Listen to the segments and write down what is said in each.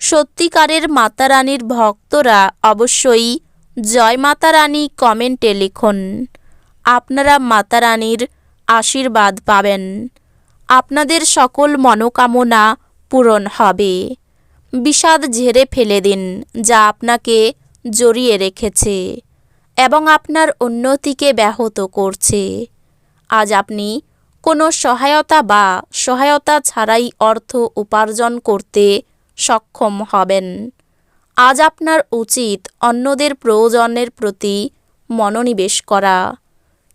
সত্যিকারের মাতারানীর ভক্তরা অবশ্যই জয় মাতারানী কমেন্টে লিখুন। আপনারা মাতারানীর আশীর্বাদ পাবেন। আপনাদের সকল মনোকামনা পূরণ হবে। বিষাদ ঝেড়ে ফেলে দিন যা আপনাকে জড়িয়ে রেখেছে এবং আপনার উন্নতিকে ব্যাহত করছে। আজ আপনি কোনো সহায়তা বা সহায়তা ছাড়াই অর্থ উপার্জন করতে সক্ষম হবেন। আজ আপনার উচিত অন্যদের প্রয়োজনের প্রতি মনোনিবেশ করা।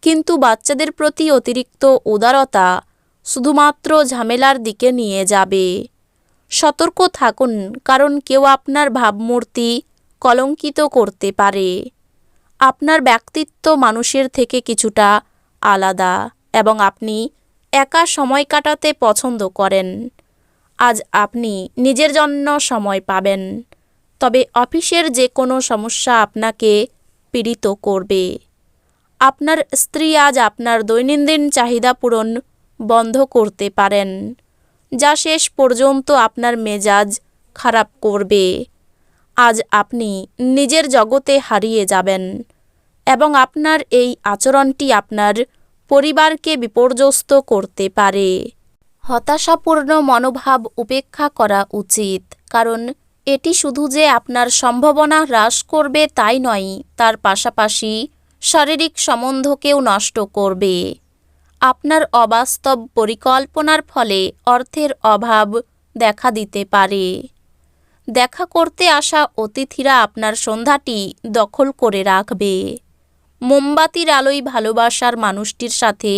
কিন্তু বাচ্চাদের প্রতি অতিরিক্ত উদারতা শুধুমাত্র ঝামেলার দিকে নিয়ে যাবে। সতর্ক থাকুন, কারণ কেউ আপনার ভাবমূর্তি কলঙ্কিত করতে পারে। আপনার ব্যক্তিত্ব মানুষের থেকে কিছুটা আলাদা এবং আপনি একা সময় কাটাতে পছন্দ করেন। আজ আপনি নিজের জন্য সময় পাবেন। তবে অফিসের যে কোনো সমস্যা আপনাকে পীড়িত করবে। আপনার স্ত্রী আজ আপনার দৈনন্দিন চাহিদা পূরণ বন্ধ করতে পারেন, যা শেষ পর্যন্ত আপনার মেজাজ খারাপ করবে। আজ আপনি নিজের জগতে হারিয়ে যাবেন এবং আপনার এই আচরণটি আপনার পরিবারকে বিপর্যস্ত করতে পারে। হতাশাপূর্ণ মনোভাব উপেক্ষা করা উচিত, কারণ এটি শুধু যে আপনার সম্ভাবনা হ্রাস করবে তাই নয়, তার পাশাপাশি শারীরিক সম্বন্ধকেও নষ্ট করবে। আপনার অবাস্তব পরিকল্পনার ফলে অর্থের অভাব দেখা দিতে পারে। দেখা করতে আসা অতিথিরা আপনার সন্ধ্যাটি দখল করে রাখবে। মোমবাতির আলোয় ভালোবাসার মানুষটির সাথে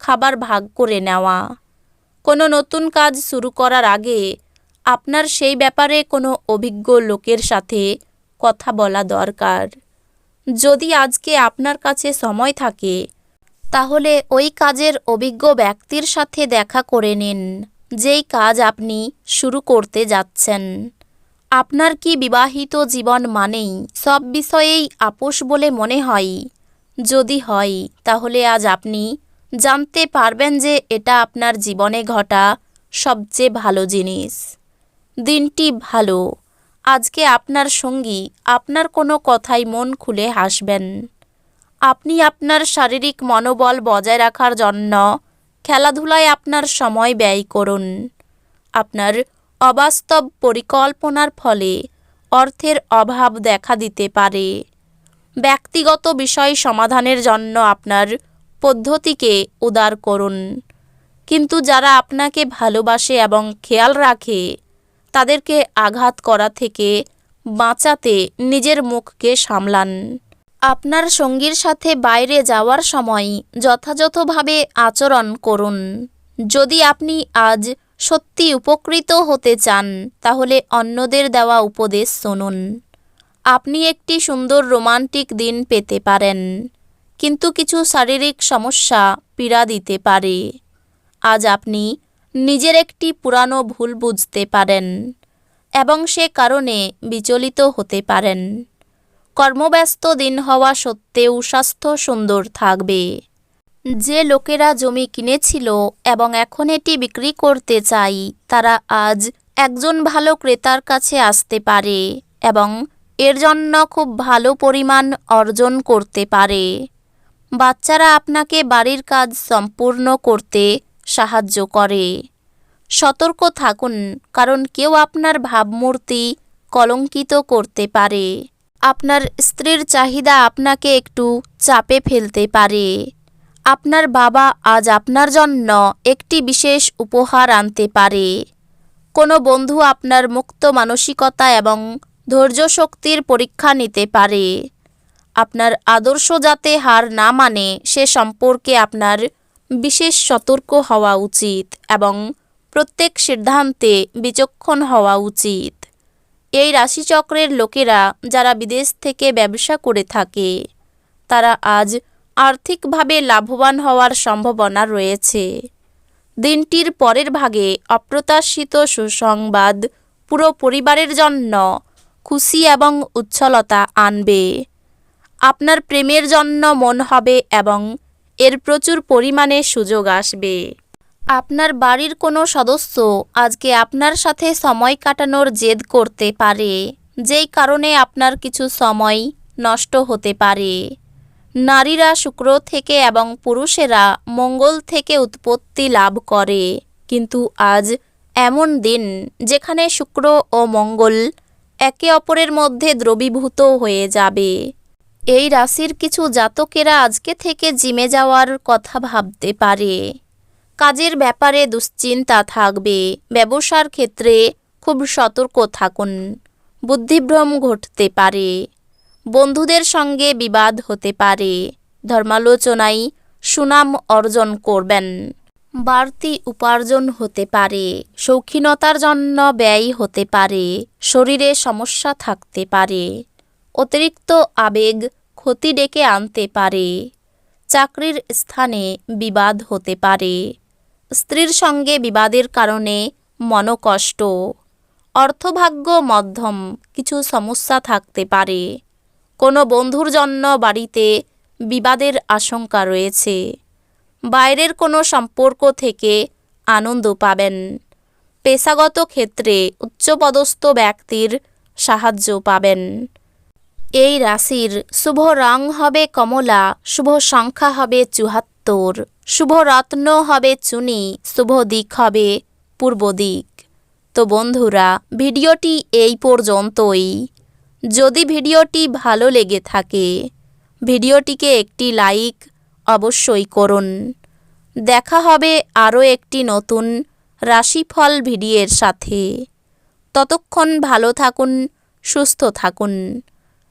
খাবার ভাগ করে নেওয়া। কোনো নতুন কাজ শুরু করার আগে আপনার সেই ব্যাপারে কোনো অভিজ্ঞ লোকের সাথে কথা বলা দরকার। যদি আজকে আপনার কাছে সময় থাকে, তাহলে ওই কাজের অভিজ্ঞ ব্যক্তির সাথে দেখা করে নিন, যেই কাজ আপনি শুরু করতে যাচ্ছেন। আপনার কি বিবাহিত জীবন মানেই সব বিষয়েই আপোষ বলে মনে হয়? যদি হয়, তাহলে আজ আপনি জানতে পারবেন যে এটা আপনার জীবনে ঘটা সবচেয়ে ভালো জিনিস। দিনটি ভালো। আজকে আপনার সঙ্গী আপনার কোনো কথাই মন খুলে হাসবেন। আপনি আপনার শারীরিক মনোবল বজায় রাখার জন্য খেলাধুলায় আপনার সময় ব্যয় করুন। আপনার অবাস্তব পরিকল্পনার ফলে অর্থের অভাব দেখা দিতে পারে। ব্যক্তিগত বিষয় সমাধানের জন্য আপনার পদ্ধতিকে উদার করুন। কিন্তু যারা আপনাকে ভালোবাসে এবং খেয়াল রাখে, তাদেরকে আঘাত করা থেকে বাঁচাতে নিজের মুখকে সামলান। আপনার সঙ্গীর সাথে বাইরে যাওয়ার সময় যথাযথভাবে আচরণ করুন। যদি আপনি আজ সত্যি উপকৃত হতে চান, তাহলে অন্যদের দেওয়া উপদেশ শুনুন। আপনি একটি সুন্দর রোমান্টিক দিন পেতে পারেন। কিন্তু কিছু শারীরিক সমস্যা পীড়া দিতে পারে। আজ আপনি নিজের একটি পুরানো ভুল বুঝতে পারেন এবং সে কারণে বিচলিত হতে পারেন। কর্মব্যস্ত দিন হওয়া সত্ত্বেও স্বাস্থ্য সুন্দর থাকবে। যে লোকেরা জমি কিনেছিল এবং এখন এটি বিক্রি করতে চাই, তারা আজ একজন ভালো ক্রেতার কাছে আসতে পারে এবং এর জন্য খুব ভালো পরিমাণ অর্জন করতে পারে। বাচ্চারা আপনাকে বাড়ির কাজ সম্পূর্ণ করতে সাহায্য করে। সতর্ক থাকুন, কারণ কেউ আপনার ভাবমূর্তি কলঙ্কিত করতে পারে। আপনার স্ত্রীর চাহিদা আপনাকে একটু চাপে ফেলতে পারে। আপনার বাবা আজ আপনার জন্য একটি বিশেষ উপহার আনতে পারে। কোনো বন্ধু আপনার মুক্ত মানসিকতা এবং ধৈর্য শক্তির পরীক্ষা নিতে পারে। আপনার আদর্শ যাতে হার না মানে সে সম্পর্কে আপনার বিশেষ সতর্ক হওয়া উচিত এবং প্রত্যেক সিদ্ধান্তে বিচক্ষণ হওয়া উচিত। এই রাশিচক্রের লোকেরা যারা বিদেশ থেকে ব্যবসা করে থাকে, তারা আজ আর্থিকভাবে লাভবান হওয়ার সম্ভাবনা রয়েছে। দিনটির পরের ভাগে অপ্রত্যাশিত সুসংবাদ পুরো পরিবারের জন্য খুশি এবং উচ্ছলতা আনবে। আপনার প্রেমের জন্য মন হবে এবং এর প্রচুর পরিমাণে সুযোগ আসবে। আপনার বাড়ির কোনো সদস্য আজকে আপনার সাথে সময় কাটানোর জেদ করতে পারে, যেই কারণে আপনার কিছু সময় নষ্ট হতে পারে। নারীরা শুক্র থেকে এবং পুরুষেরা মঙ্গল থেকে উৎপত্তি লাভ করে, কিন্তু আজ এমন দিন যেখানে শুক্র ও মঙ্গল একে অপরের মধ্যে দ্রবীভূত হয়ে যাবে। এই রাশির কিছু জাতকেরা আজকে থেকে জিমে যাওয়ার কথা ভাবতে পারে। কাজের ব্যাপারে দুশ্চিন্তা থাকবে। ব্যবসার ক্ষেত্রে খুব সতর্ক থাকুন। বুদ্ধিভ্রম ঘটতে পারে। বন্ধুদের সঙ্গে বিবাদ হতে পারে। ধর্মালোচনায় সুনাম অর্জন করবেন। বাড়তি উপার্জন হতে পারে। শৌখিনতার জন্য ব্যয় হতে পারে। শরীরে সমস্যা থাকতে পারে। অতিরিক্ত আবেগ ক্ষতি ডেকে আনতে পারে। চাকরির স্থানে বিবাদ হতে পারে। স্ত্রীর সঙ্গে বিবাদের কারণে মনকষ্ট। অর্থভাগ্য মধ্যম, কিছু সমস্যা থাকতে পারে। কোনো বন্ধুর জন্য বাড়িতে বিবাদের আশঙ্কা রয়েছে। বাইরের কোনো সম্পর্ক থেকে আনন্দ পাবেন। পেশাগত ক্ষেত্রে উচ্চপদস্থ ব্যক্তির সাহায্য পাবেন। এই রাশির শুভ রং হবে কমলা, শুভ সংখ্যা হবে চুহাত্তর শুভ রত্ন হবে চুনি, শুভ দিক হবে পূর্ব দিক। তো বন্ধুরা, ভিডিওটি এই পর্যন্তই। যদি ভিডিওটি ভালো লেগে থাকে, ভিডিওটিকে একটি লাইক অবশ্যই করুন। দেখা হবে আরও একটি নতুন রাশিফল ভিডিওর সাথে। ততক্ষণ ভালো থাকুন, সুস্থ থাকুন।